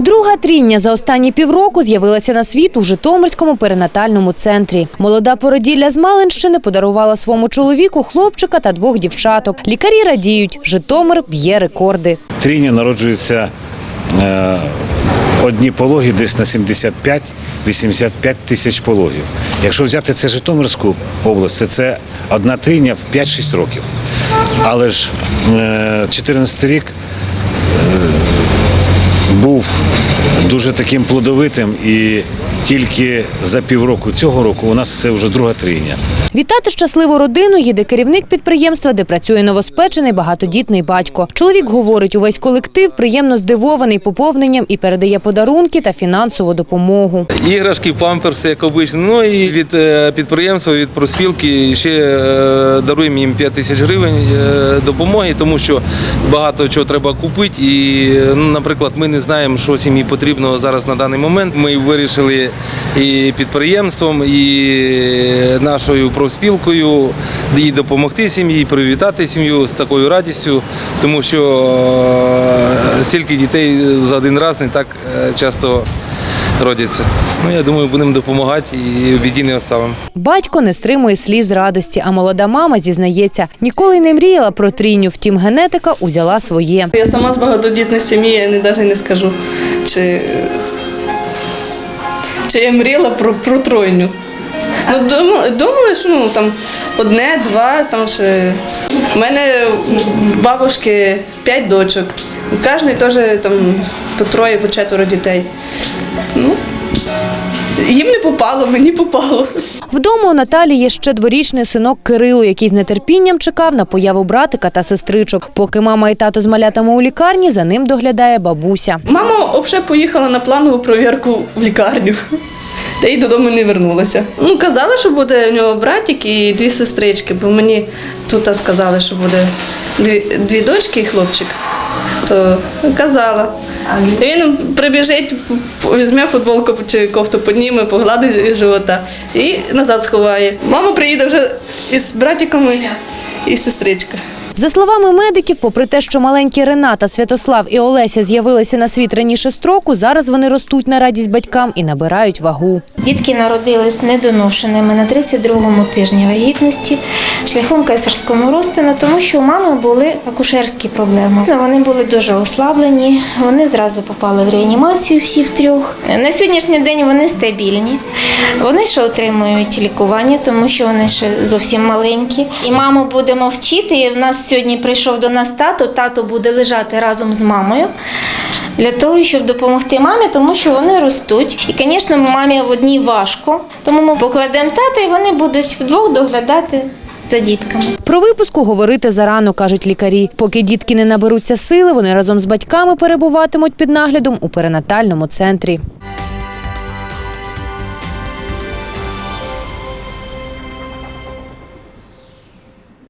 Друга трійня за останні півроку з'явилася на світ у Житомирському перинатальному центрі. Молода породілля з Малинщини подарувала своєму чоловіку хлопчика та двох дівчаток. Лікарі радіють, Житомир б'є рекорди. Трійня народжується е, одні пологи десь на 75-85 тисяч пологів. Якщо взяти це Житомирську область, це одна трійня в 5-6 років. Але ж е, 14 рік був дуже таким плодовитим і тільки за півроку цього року у нас це вже друга трійня. Вітати щасливу родину їде керівник підприємства, де працює новоспечений багатодітний батько. Чоловік говорить, увесь колектив приємно здивований поповненням і передає подарунки та фінансову допомогу. Іграшки, памперси, як обично. Ну і від е, підприємства, від проспілки ще е, даруємо їм 5 тисяч гривень е, допомоги, тому що багато чого треба купити. І, ну, наприклад, ми не знаємо, що сім'ї потрібно зараз на даний момент. Ми вирішили і підприємством, і нашою профспілкою їй допомогти сім'ї, привітати сім'ю з такою радістю, тому що е, стільки дітей за один раз не так е, часто родяться. Ну, я думаю, будемо допомагати і в біді не оставимо. Батько не стримує сліз радості, а молода мама зізнається, ніколи не мріяла про трійню, втім генетика узяла своє. Я сама з багатодітної сім'ї, я не, навіть не скажу, чи, чи я мріла про, про тройню. Ну, думали, що ну, там одне, два, там ще. У мене бабушки п'ять дочок. Кожен теж там по троє, по четверо дітей. Ну, їм не попало, мені попало. Вдома у Наталі є ще дворічний синок Кирило, який з нетерпінням чекав на появу братика та сестричок. Поки мама і тато з малятами у лікарні, за ним доглядає бабуся. Мама взагалі поїхала на планову провірку в лікарню. Та й додому не вернулася. Ну, казали, що буде у нього братик і дві сестрички, бо мені тут сказали, що буде дві, дві дочки і хлопчик. То казала. Він прибіжить, візьме футболку чи кофту підніме, погладить живота і назад сховає. Мама приїде вже із братиками і, і сестричка. За словами медиків, попри те, що маленькі Рената, Святослав і Олеся з'явилися на світ раніше строку, зараз вони ростуть на радість батькам і набирають вагу. Дітки народились недоношеними на 32-му тижні вагітності шляхом кайсарського розтину, тому що у мами були акушерські проблеми. Ну, Вони були дуже ослаблені, вони зразу попали в реанімацію всі втрьох. На сьогоднішній день вони стабільні. Вони ще отримують лікування, тому що вони ще зовсім маленькі. І маму будемо вчити. І в сьогодні прийшов до нас тато. Тато буде лежати разом з мамою для того, щоб допомогти мамі, тому що вони ростуть. І, звісно, мамі в одній важко, тому ми покладемо тата, і вони будуть вдвох доглядати за дітками. Про випуску говорити зарано, кажуть лікарі. Поки дітки не наберуться сили, вони разом з батьками перебуватимуть під наглядом у перинатальному центрі.